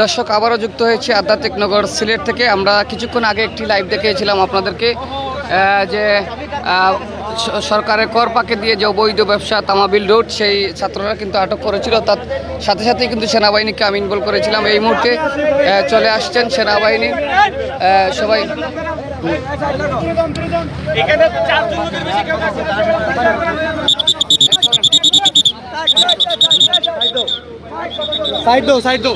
দর্শক, আবারও যুক্ত হয়েছে আধ্যাত্মিক নগর সিলেট থেকে। আমরা কিছুক্ষণ আগে একটি লাইভ দেখিয়েছিলাম আপনাদেরকে যে সরকারের কর পাকে দিয়ে যে অবৈধ ব্যবসা তামাবিল রোড, সেই ছাত্ররা কিন্তু আটক করেছিল। তার সাথে সাথে কিন্তু সেনাবাহিনীকে আমি ইনভলভ করেছিলাম। এই মুহূর্তে চলে আসছেন সেনাবাহিনী। সবাই সাইড দো সাইড দো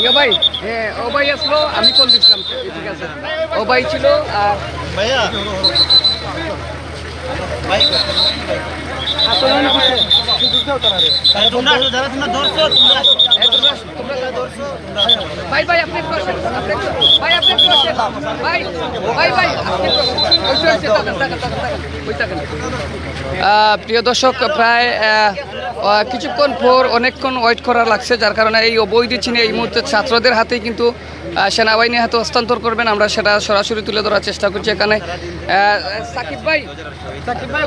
ইয়ে ভাই হ্যাঁ ও ভাই আসলো, আমি কল দিছিলাম, ঠিক আছে। ও ভাই ছিল আর ভাইয়া? ভাই। ভাই আপনি একটু- ভাই আপনি প্রিয় দর্শক প্রায় কিছুক্ষণ পর অনেকক্ষণ ওয়েট করা লাগছে যার কারণে এই অবৈধ চিনে এই মুহূর্তে ছাত্রদের হাতেই কিন্তু সেনাবাহিনীর হাতে হস্তান্তর করবেন। আমরা সেটা সরাসরি তুলে ধরার চেষ্টা করছি এখানে। সাকিব ভাই। সাকিব ভাই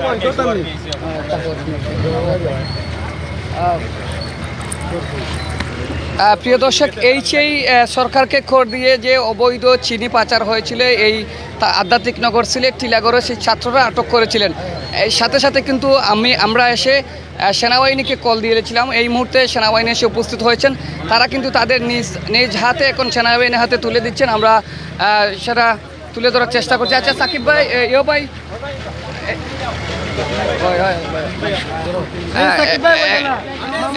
প্রিয় দর্শক, এই সেই সরকারকে খোর দিয়ে যে অবৈধ চিনি পাচার হয়েছিল, এই আধ্যাত্মিক নগর সিলেট টিলাগড়ে সেই ছাত্ররা আটক করেছিলেন। এই সাথে সাথে কিন্তু আমি, আমরা এসে সেনাবাহিনীকে কল দিয়েছিলাম এই মুহূর্তে সেনাবাহিনী এসে উপস্থিত হয়েছেন। তারা কিন্তু তাদের নিজ নিজ হাতে এখন সেনাবাহিনীর হাতে তুলে দিচ্ছেন। আমরা সেটা তুলে ধরার চেষ্টা করছি। আচ্ছা সাকিব ভাই ইয়ো ভাই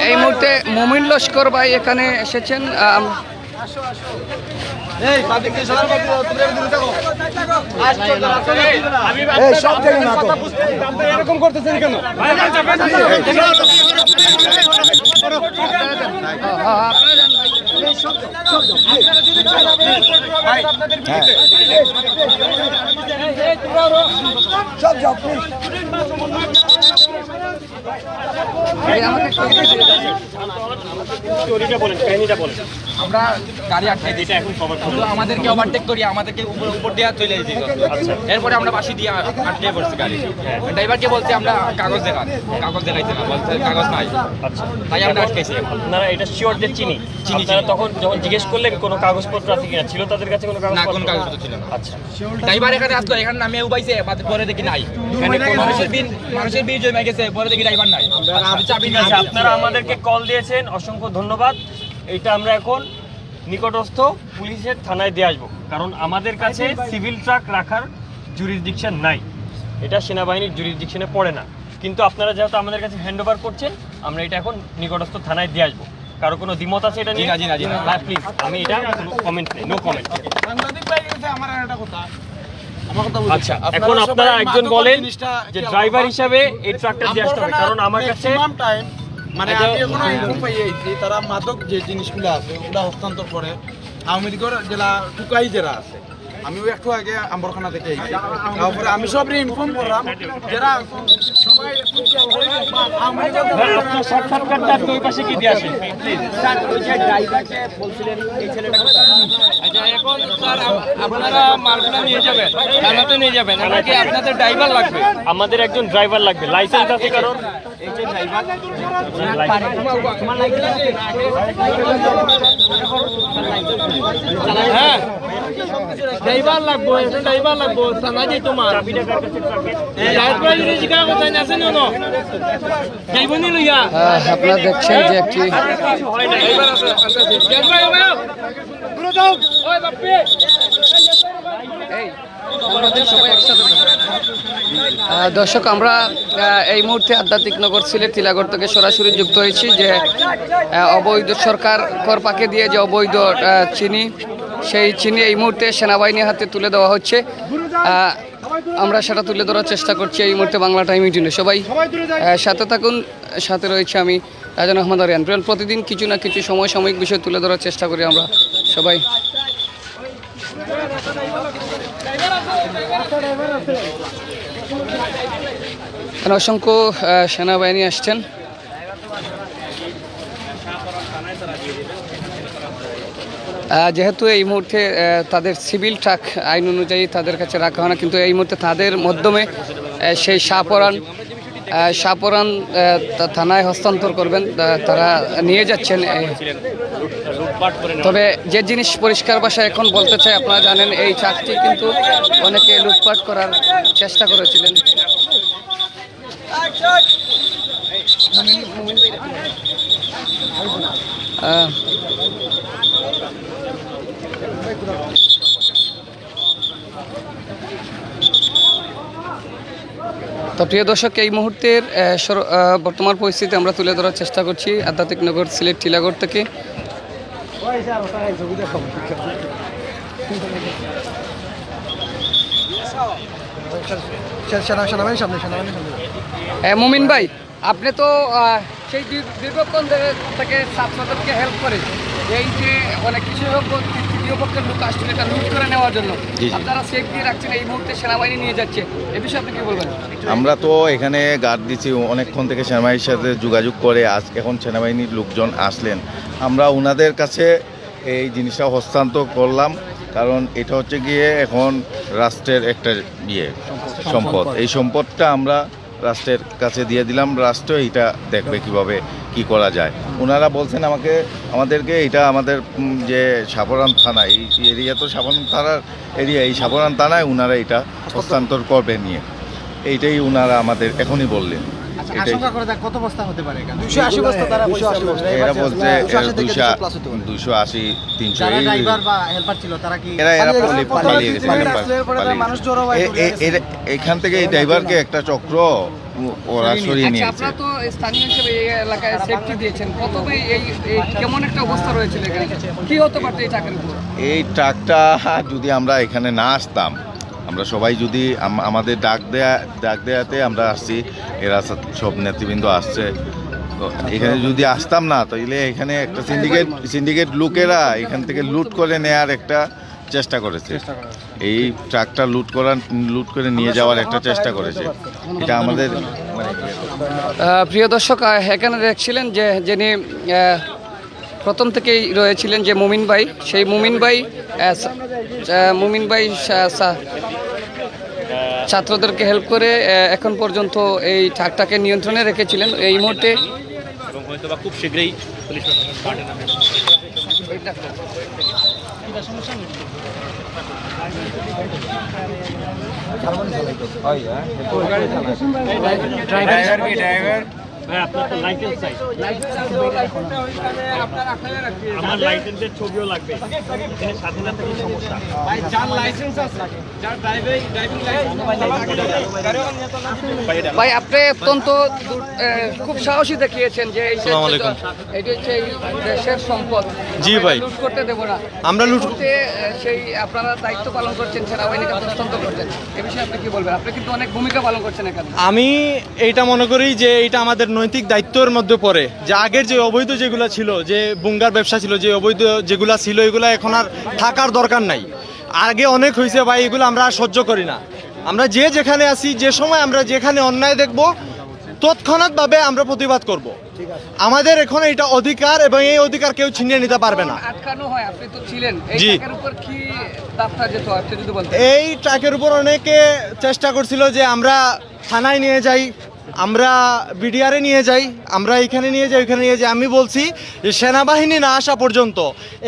এই মুহূর্তে মমিন লস্কর ভাই এখানে এসেছেন এরকম করতেছেন কেন সব যাও প্লিজ এই আমাকে একটু দিয়ে দিন। স্টোরিটা বলেন কাহিনীটা বলেন আমরা গাড়ি আটকে দিই এখন আমাদেরকে ওভারটেক করি আমাদেরকে উপর উপর দিয়ে চলে যেতে এরপরে আমরা বাসি দিয়ে আটকে পড়ছি গাড়ি। ড্রাইভারকে বলছে আমরা কাগজ দেখান কাগজ দেখাইছে না বলছে কাগজ নাই। আচ্ছা। তাই আমরা আটকেছি আপনারা এটা শিওর যে চিনি? চিনি, তখন যখন জিজ্ঞেস করলেন কোনো কাগজপত্র আছে কিনা? ছিল তাদের কাছে কোনো না কোনো কাগজপত্র? ছিল না। আচ্ছা। ড্রাইভার এখানে আসলো এখানে নামে উবাইছে বাদ পরে দেখি নাই। এখানে মানুষের বিল মানুষের বিল জমে গেছে পরে দেখি ড্রাইভার নাই। চাবি নাই আছে আপনারা আমাদেরকে কল দিয়েছেন অসংখ্য ধন্যবাদ। এটা আমরা এখন নিকটস্থ পুলিশের থানায় দিয়ে আসব কারণ আমাদের কাছে সিভিল ট্রাক রাখার জুরিসডিকশন নাই। এটা সেনাবাহিনীর জুরিসডিকশনে পড়ে না। কিন্তু আপনারা যেহেতু আমাদের কাছে হ্যান্ড ওভার করছেন আমরা এটা এখন নিকটস্থ থানায় দিয়ে আসব। কারও কোনো দ্বিমত আছে এটা নিয়ে। হ্যাঁ প্লিজ আমি এটা কমেন্ট নেই নো কমেন্ট আচ্ছা এখন আপনারা একজন বলেন যে ড্রাইভার হিসাবে এই ট্রাকটা দিয়ে আসতে হবে কারণ আমার কাছে টাইম মানে আমি এখনও ইনফর্ম পাই যে তারা মাদক যে জিনিসগুলো আছে ওগুলা হস্তান্তর করে। আওয়ামী লীগের জেলা টুকাই যারা আছে আমিও একটু আগে আম্বরখানা থেকে আইছি তারপরে আমি সব ইনফর্ম করলাম যারা সবাই আচ্ছা এখন স্যার আপনারা মালগুলো নিয়ে যাবেন থানাতে নিয়ে যাবেন নাকি আপনাদের ড্রাইভার লাগবে। আমাদের একজন ড্রাইভার লাগবে লাইসেন্স আছে কারণ হ্যাঁ। ড্রাইভার লাগবো একজন ড্রাইভার লাগবো থানা যে তোমার যাইবনি আপনারা দেখছেন যে একটি বাপ্পি এই, দর্শক, আমরা এই মুহূর্তে আধ্যাত্মিক নগর সিলেট তিলাগড় থেকে সরাসরি যুক্ত হয়েছি যে অবৈধ সরকার কর পাকে দিয়ে যে অবৈধ চিনি, সেই চিনি এই মুহূর্তে সেনাবাহিনীর হাতে তুলে দেওয়া হচ্ছে। আমরা সেটা তুলে ধরার চেষ্টা করছি এই মুহূর্তে বাংলা টাইম ইউটিউবে। সবাই সাথে থাকুন, সাথে রয়েছে আমি রাজন আহমদ আরিয়ান। প্রতিদিন কিছু না কিছু সময় সাময়িক বিষয় তুলে ধরার চেষ্টা করি আমরা সবাই। অসংখ্য সেনাবাহিনী আসছেন। যেহেতু এই মুহূর্তে তাদের সিভিল ট্রাক আইন অনুযায়ী তাদের কাছে রাখা হয় না, কিন্তু এই মুহূর্তে তাদের মাধ্যমে সেই সাপরান তা- থানায় হস্তান্তর করবেন তারা নিয়ে যাচ্ছেন আহ, লুটপাট করে নেওয়া তবে যে জিনিস পরিষ্কার ভাষায় এখন বলতে চাই, আপনারা জানেন, এই ট্রাকটি কিন্তু অনেকে লুটপাট করার চেষ্টা করেছিলেন। তো প্রিয় দর্শক, এই মুহূর্তের বর্তমান পরিস্থিতি আমরা তুলে ধরার চেষ্টা করছি আধ্যাত্মিক নগর সিলেট টিলাগড় থেকে। সেনাবাহিনী সামনে সেনাবাহিনী সামনে মুমিন ভাই, আপনি তো সেই দীর্ঘক্ষণ থেকে ছাত্রদেরকে হেল্প করে এই যে অনেক কিছু হোক তৃতীয় পক্ষের লোক আসছিল এটা লুট করে নেওয়ার জন্য। আপনারা সেফ দিয়ে রাখছেন এই মুহূর্তে সেনাবাহিনী নিয়ে যাচ্ছে। এ বিষয়ে আপনি কি বলবেন? আমরা তো এখানে গার্ড দিচ্ছি অনেকক্ষণ থেকে সেনাবাহিনীর সাথে যোগাযোগ করে আজ এখন সেনাবাহিনীর লোকজন আসলেন। আমরা ওনাদের কাছে এই জিনিসটা হস্তান্তর করলাম কারণ এটা হচ্ছে গিয়ে এখন রাষ্ট্রের একটা ইয়ে সম্পদ। এই সম্পদটা আমরা রাষ্ট্রের কাছে দিয়ে দিলাম, রাষ্ট্র এইটা দেখবে কীভাবে কি করা যায়। ওনারা বলছেন আমাকে, আমাদেরকে এটা আমাদের যে সাবরান থানা, এই এরিয়া তো সাবরান থানার এরিয়া, এই সাবরান থানায় ওনারা এটা হস্তান্তর করবে নিয়ে। এইটাই ওনারা আমাদের এখনই বললেন। বস্তা বস্তা এরা বলছে এরা পালিয়ে মানুষ জড়ো হয় এখান থেকে এই ড্রাইভারকে একটা চক্র ওরা সরিয়ে আচ্ছা নিয়েছে। আপনারা তো স্থানীয় হিসেবে এই এলাকায় সেফটি দিয়েছেন। প্রথমে এই এই কেমন একটা অবস্থা রয়েছিল এখানে? কি হতে পারতো এই টাকার উপর? এই ট্রাকটা যদি আমরা এখানে না আসতাম আমরা সবাই যদি আমাদের ডাক দেয়া ডাক দেয়াতে আমরা আসছি এরা সব- সব নেতৃবৃন্দ আসছে। তো এখানে যদি আসতাম না তাহলে এখানে একটা সিন্ডিকেট সিন্ডিকেট লোকেরা এখান থেকে লুট করে নেয়ার একটা চেষ্টা করেছে। এই ট্রাকটা লুট করার লুট করে নিয়ে যাওয়ার একটা চেষ্টা করেছে। এটা আমাদের মানে প্রিয় দর্শক এখানে দেখছিলেন যে যিনি প্রথম থেকেই রয়েছিলেন যে মুমিন ভাই সেই মুমিন ভাই মুমিন ভাই ছাত্রদেরকে হেল্প করে এখন পর্যন্ত এই ঠাকটাকে নিয়ন্ত্রণে রেখেছিলেন। এই মুহূর্তে খুব শীঘ্রই পুলিশ ড্রাইভার নামে। ভাই আপনার তো লাইসেন্স চাই। আমার লাইসেন্সের ছবিও লাগবে। এখানে স্বাধীনতা কি সমস্যা। ভাই আপনি অত্যন্ত খুব সাহসী দেখিয়েছেন যে এই। এটি হচ্ছে এই দেশের সম্পদ। জি ভাই। লুট করতে দেব না। আমরা লুট- আহ, সেই আপনারা দায়িত্ব পালন করছেন সেনাবাহিনীকে হস্তান্তর করছেন। এ বিষয়ে আপনি কি বলবেন? আপনি কিন্তু অনেক ভূমিকা পালন করছেন এখানে। আমি এইটা মনে করি যে এইটা আমাদের নৈতিক দায়িত্বের মধ্যে পড়ে। যে আগের যে অবৈধ যেগুলো ছিল যে বুঙ্গার ব্যবসা ছিল যে অবৈধ যেগুলো ছিল এগুলো এখন আর থাকার দরকার নাই। আগে অনেক হয়েছে ভাই এগুলো আমরা আর সহ্য করি না। আমরা যে যেখানে আছি যে সময় আমরা যেখানে অন্যায় দেখব তৎক্ষণাৎভাবে আমরা প্রতিবাদ করব। আমাদের এখন এটা অধিকার এবং এই অধিকার কেউ ছিনিয়ে নিতে পারবে না। জি। এই ট্রাকের উপর অনেকে চেষ্টা করছিল যে আমরা থানায় নিয়ে যাই আমরা বিডিআরে নিয়ে যাই আমরা এখানে নিয়ে যাই ওইখানে নিয়ে যাই। আমি বলছি যে সেনাবাহিনী না আসা পর্যন্ত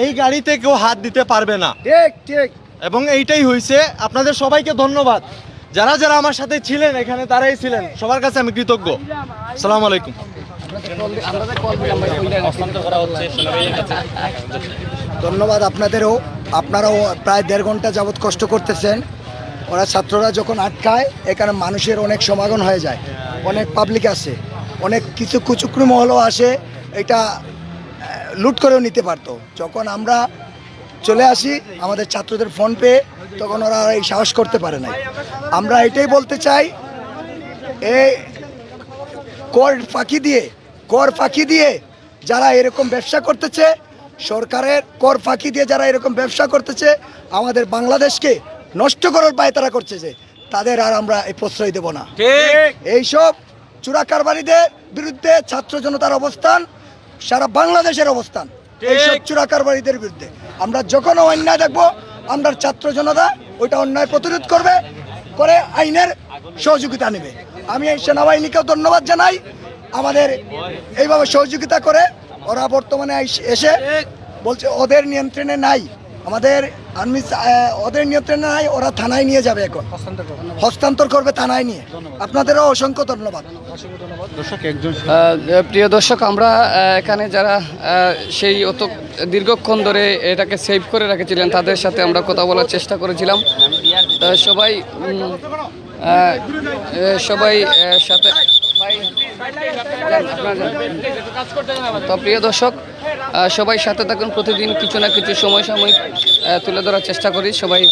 এই গাড়িতে কেউ হাত দিতে পারবে না। ঠিক ঠিক। এবং এইটাই হয়েছে আপনাদের সবাইকে ধন্যবাদ। যারা যারা আমার সাথে ছিলেন এখানে তারাই ছিলেন। সবার কাছে আমি কৃতজ্ঞ। সালাম আলাইকুম। হস্তান্তর করা হচ্ছে সেনাবাহিনীর কাছে ধন্যবাদ আপনাদেরও। আপনারাও প্রায় দেড় ঘণ্টা যাবৎ কষ্ট করতেছেন। ওরা ছাত্ররা যখন আটকায় এখানে মানুষের অনেক সমাগম হয়ে যায়। অনেক পাবলিক আসে, অনেক কিছু কুচুকরি মহলও আসে, এটা লুট করেও নিতে পারতো। যখন আমরা চলে আসি, আমাদের ছাত্রদের ফোন পেয়ে, তখন ওরা এই সাহস করতে পারে নাই। আমরা এটাই বলতে চাই এই কর ফাঁকি দিয়ে, কর ফাঁকি দিয়ে যারা এরকম ব্যবসা করতেছে, সরকারের কর ফাঁকি দিয়ে যারা এরকম ব্যবসা করতেছে, আমাদের বাংলাদেশকে নষ্ট করার পায় তারা করছে যে। তাদের আর আমরা এই প্রশ্রয় দেব না। এইসব চোরা কারবারিদের বিরুদ্ধে ছাত্র জনতার অবস্থান সারা বাংলাদেশের অবস্থান এইসব চোরাকারবারীদের বিরুদ্ধে। আমরা যখন অন্যায় দেখব আমরা ছাত্র জনতা ওইটা অন্যায় প্রতিরোধ করবে করে আইনের সহযোগিতা নেবে। আমি এই সেনাবাহিনীকেও ধন্যবাদ জানাই। আমাদের এইভাবে সহযোগিতা করে ওরা বর্তমানে এসে বলছে ওদের নিয়ন্ত্রণে নাই। আমাদের আর্মি ওদের নিয়ন্ত্রণে নাই ওরা থানায় নিয়ে যাবে এখন। হস্তান্তর করবে। থানায় নিয়ে। আপনাদেরও অসংখ্য ধন্যবাদ। প্রিয় দর্শক আমরা এখানে যারা সেই অত দীর্ঘক্ষণ ধরে এটাকে সেভ করে রেখেছিলেন তাদের সাথে আমরা কথা বলার চেষ্টা করেছিলাম। সবাই সবাই সাথে তো প্রিয় দর্শক সবাই সাথে থাকুন, প্রতিদিন কিছু না কিছু সময় সাময়িক তুলে ধরার চেষ্টা করি। সবাই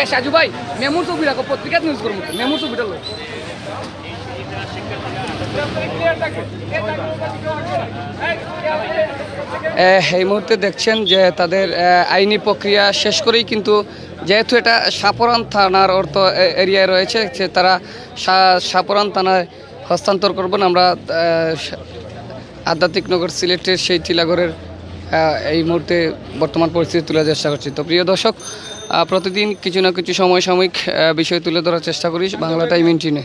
এ, সাজু ভাই, মেমুর ছবি রাখো পত্রিকা নিউজ করব। মেমুর ছবিটা এই মুহূর্তে দেখছেন যে তাদের আইনি প্রক্রিয়া শেষ করেই কিন্তু যেহেতু এটা সাপরান থানার অর্থ এরিয়ায় রয়েছে যে তারা সাপরান থানায় হস্তান্তর করবেন। আমরা আধ্যাত্মিক নগর সিলেটের সেই টিলাগড়ের এই মুহূর্তে বর্তমান পরিস্থিতি তুলে চেষ্টা করছি। তো প্রিয় দর্শক প্রতিদিন কিছু না কিছু সময় সাময়িক বিষয় তুলে ধরার চেষ্টা করি বাংলা টাইম ইন্টিনে।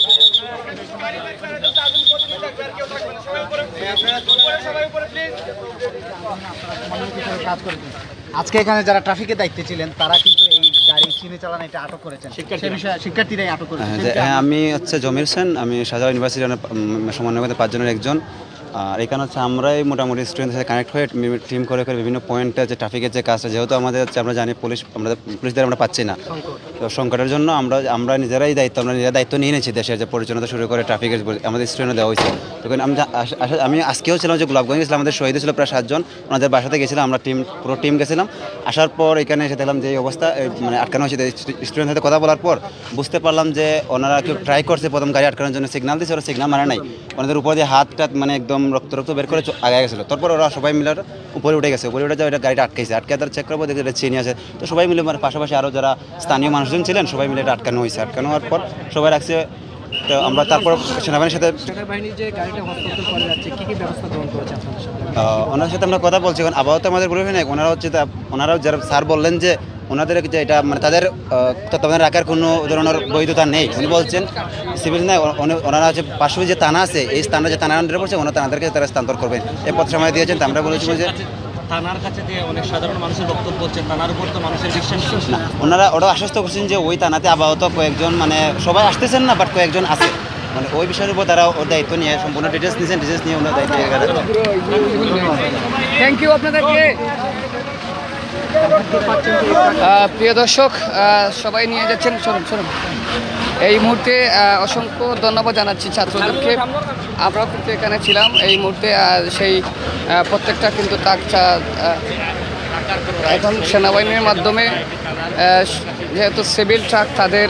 আজকে এখানে যারা ট্রাফিকের দায়িত্বে ছিলেন তারা কিন্তু এই গাড়ি চিনে চালানো এটা আটক করেছেন। শিক্ষার্থীরাই আটক করেছেন। হ্যাঁ আমি হচ্ছে জমির সেন আমি শাহজাহান ইউনিভার্সিটি সমন্বয় পাঁচজনের একজন। আর এখানে হচ্ছে আমরাই মোটামুটি স্টুডেন্টের সাথে কানেক্ট হয়ে টিম করে করে বিভিন্ন পয়েন্টে যে ট্রাফিকের যে কাজটা, যেহেতু আমাদের হচ্ছে আমরা জানি পুলিশ আমরা পুলিশদের আমরা পাচ্ছি না। তো সংকটের জন্য আমরা আমরা নিজেরাই দায়িত্ব, আমরা নিজেরা দায়িত্ব নিয়ে নিয়েছি দেশের যে পরিচালনা শুরু করে ট্রাফিকের আমাদের স্টুডেন্টও দেওয়া হয়েছে। তখন আমি আমি আজকেও ছিলাম যে গোলাপগঞ্জ গেছিলাম আমাদের শহীদ ছিল প্রায় সাতজন, ওনাদের বাসাতে গেছিলাম, আমরা টিম পুরো টিম গেছিলাম। আসার পর এখানে এসে দেখলাম যে এই অবস্থা মানে আটকানো হয়েছে। স্টুডেন্টের সাথে কথা বলার পর বুঝতে পারলাম যে ওনারা কেউ ট্রাই করছে প্রথম গাড়ি আটকানোর জন্য সিগনাল দিয়েছে, ওরা সিগনাল মানে নাই। ওনাদের উপর দিয়ে হাত টাত মানে একদম রক্ত রক্ত বের করে আগে গেছিল। তারপর ওরা সবাই মিলে উপরে উঠে গেছে। উপরে উঠে যাওয়া এটা গাড়িটা আটকাইছে। আটকে তার চেক করব দেখে চিনি আছে। তো সবাই মিলে মানে পাশাপাশি আরও যারা স্থানীয় মানুষজন ছিলেন সবাই মিলে এটা আটকানো হয়েছে আটকানো হওয়ার পর সবাই রাখছে তো আমরা তারপর সেনাবাহিনীর সাথে ওনার সাথে আমরা কথা বলছি। এখন আবহাওয়া তো আমাদের নেই। ওনারা হচ্ছে ওনারাও যারা স্যার বললেন যে ওনাদের যে এটা মানে তাদের তত্ত্বাবধানে রাখার কোনো ধরনের বৈধতা নেই। উনি বলছেন সিভিল নাই ওনারা হচ্ছে পাশে যে থানা আছে এই স্থানটা যে থানা আন্ডারে পড়ছে ওনারা তাদেরকে তারা স্থানান্তর করবেন। এই পথ সময় দিয়েছেন তো আমরা বলেছি যে থানার কাছে যে অনেক সাধারণ মানুষের বক্তব্য হচ্ছে থানার উপর তো মানুষের বিশ্বাস না ওনারা ওরা আশ্বস্ত করছেন যে ওই থানাতে আপাতত কয়েকজন মানে সবাই আসতেছেন না বাট কয়েকজন আছে। মানে ওই বিষয়ের উপর তারা ওর দায়িত্ব নিয়ে সম্পূর্ণ ডিটেলস নিয়েছেন ডিটেলস নিয়ে ওনার দায়িত্ব থ্যাংক ইউ আপনাদেরকে। আহ, প্রিয় দর্শক সবাই নিয়ে যাচ্ছেন শুনুন শুনুন এই মুহূর্তে অসংখ্য ধন্যবাদ জানাচ্ছি ছাত্রদেরকে। আমরাও কিন্তু এখানে ছিলাম। এই মুহূর্তে সেই প্রত্যেকটা কিন্তু তাক এখন সেনাবাহিনীর মাধ্যমে যেহেতু সিভিল ট্রাক তাদের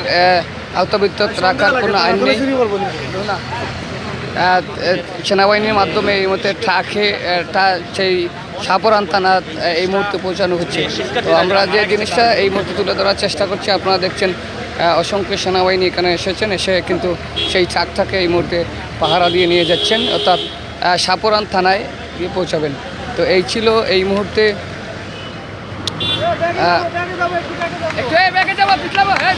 আওতাবৃত্ত রাখার কোনো আইন নেই। সেনাবাহিনীর মাধ্যমে এই মুহূর্তে ট্রাকে সেই সাপরান থানা এই মুহূর্তে পৌঁছানো হচ্ছে। তো আমরা যে জিনিসটা এই মুহূর্তে তুলে ধরার চেষ্টা করছি, আপনারা দেখছেন অসংখ্য সেনাবাহিনী এখানে এসেছেন, এসে কিন্তু সেই ট্রাকটাকে এই মুহূর্তে পাহারা দিয়ে নিয়ে যাচ্ছেন, অর্থাৎ সাপরান থানায় গিয়ে পৌঁছাবেন। তো এই ছিল এই মুহূর্তে একটু যাব হ্যাঁ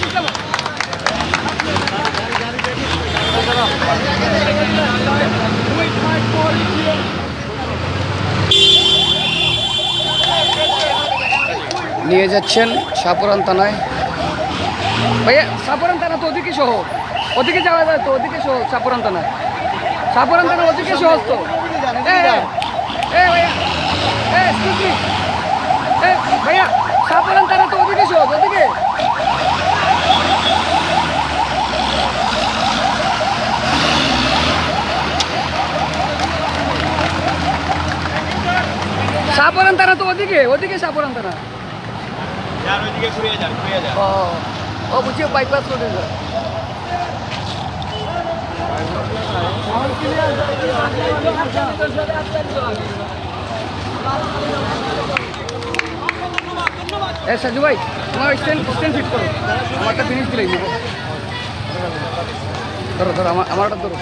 নিয়ে যাচ্ছেন সাপুরান থানায়। ভাইয়া, সাপুরান থানা তো ওদিকে সহ ওদিকে যাওয়া যায় তো, ওদিকে সহ সাপুরান থানায় সাপুরান থানা ওদিকে সহজ তো। ভাইয়া সাপুরান থানা তো ওদিকে সহজ ওদিকে। সাপরান তারা তো ওদিকে ওদিকে সাপরান তারা ও বুঝছি বাইপাস করে এ সাজু ভাই তোমার স্ট্যান্ড স্ট্যান্ড ফিট করো। আমারটা ফিনিশ দিলেই নেব ধরো ধরো আমার আমারটা ধরো।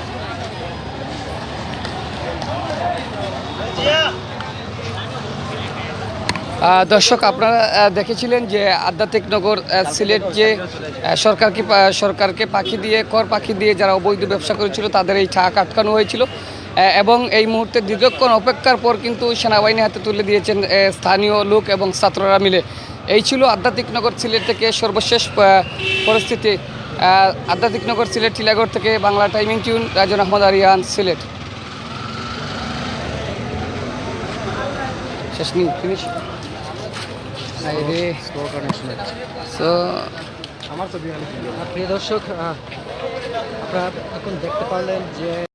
আহ, দর্শক, আপনারা দেখেছিলেন যে আধ্যাত্মিক নগর সিলেট যে সরকারকে সরকারকে পাখি দিয়ে, কর পাখি দিয়ে যারা অবৈধ ব্যবসা করেছিল, তাদের এই ঠাক আটকানো হয়েছিল। এবং এই মুহূর্তে দীর্ঘক্ষণ অপেক্ষার পর কিন্তু সেনাবাহিনী হাতে তুলে দিয়েছেন স্থানীয় লোক এবং ছাত্ররা মিলে। এই ছিল আধ্যাত্মিক নগর সিলেট থেকে সর্বশেষ পরিস্থিতি। আধ্যাত্মিক নগর সিলেট টিলাগড় থেকে বাংলা টাইমিং টিউন, রাজন আহমদ আরিয়ান, সিলেট। শেষ নি ফিনিশ সো আমার প্রিয় দর্শক আপনারা এখন দেখতে পারলেন যে